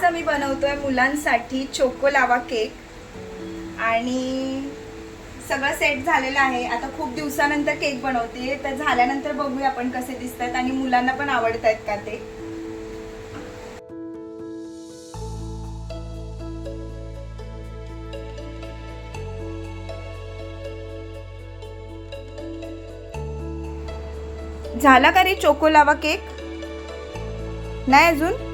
आज आम्ही बनवतोय मुलांसाठी चोको लावा केक. आणि सगळं सेट झालेलं आहे. आता खूप दिवसानंतर केक बनवते. तर झाल्यानंतर बघूया आपण कसे दिसतात आणि मुलांना पण आवडत आहेत का ते. झाला का रे चोको लावा केक? नाही अजून?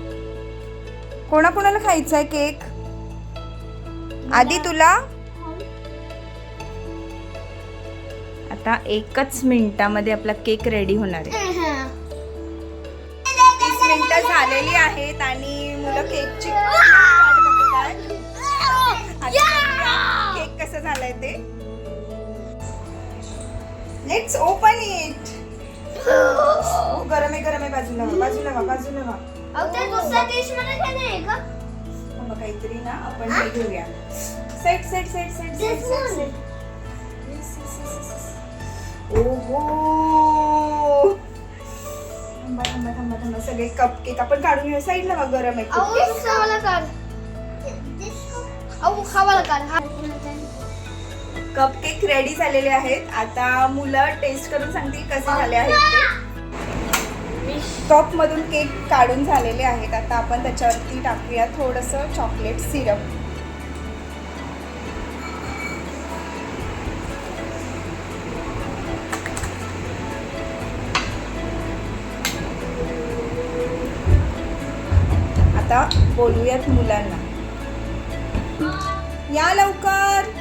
कोणाकोणाला खायचा आहे केक? आधी तुला? आता एकच मिनिटामध्ये आपला केक रेडी होणार आहे. तीस मिनिटं झालेली आहेत आणि मुलं केकची केक कसं झालंय ते? लेट्स ओपन इट गरम आहे गरम आहे बाजूला बाजूला व्हा, बाजूला व्हा. काहीतरी ना आपण हे घेऊया. Set set set set set set. ओहो! थांबा थांबा थांबा थांबा. सगळे कप केक आपण काढून घेऊया. साईडला बघ गरम आहे. खूप. कप केक रेडी झालेले आहेत. आता मुलं टेस्ट करून सांगतील कसे झाले आहेत ते. कप मधून केक काढून झालेले आहेत. आता आपण त्याच्यावरती टाकूया थोडस चॉकलेट सिरप. आता बोलूयात मुलांना. या लवकर.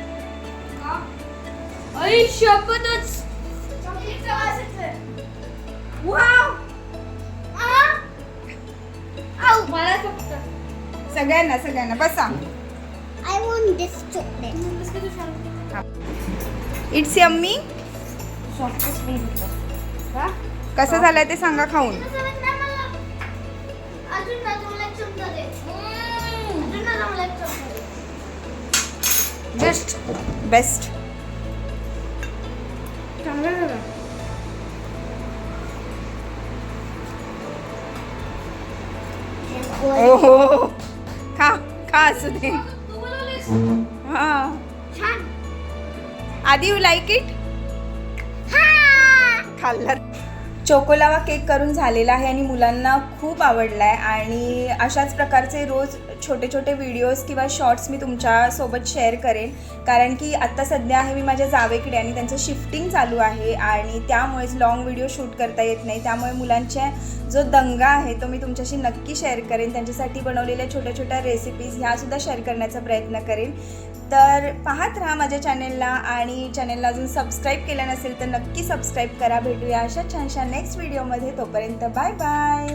शपथच. सगळ्यांना सगळ्यांना. बसा. I want this chocolate it's yummy कसं झालंय ते सांगा खाऊन. तुम्हाला एक चमचा असू दे. हा. आधी यू लाईक इट खाल्ला. चोकोलावा केक करून झालेला आहे आणि मुलांना खूप आवडला आहे आणि अशाच प्रकारचे रोज छोटे छोटे व्हिडिओज किंवा शॉर्ट्स मी तुमच्यासोबत शेअर करेन. कारण की आत्ता सध्या आहे मी माझ्या जावेकडे आणि त्यांचं शिफ्टिंग चालू आहे आणि त्यामुळेच लॉंग व्हिडिओ शूट करता येत नाही. त्यामुळे मुलांच्या जो दंगा आहे तो मी तुमच्याशी नक्की शेअर करेन. त्यांच्यासाठी बनवलेल्या छोट्या छोट्या रेसिपीज ह्यासुद्धा शेअर करण्याचा प्रयत्न करेन. तर पाहत राहा माझ्या चॅनेलला आणि चॅनेलला अजून सबस्क्राईब केलं नसेल तर नक्की सबस्क्राईब करा. भेटूया अशा छानशा नेक्स्ट व्हिडिओमध्ये तोपर्यंत बाय बाय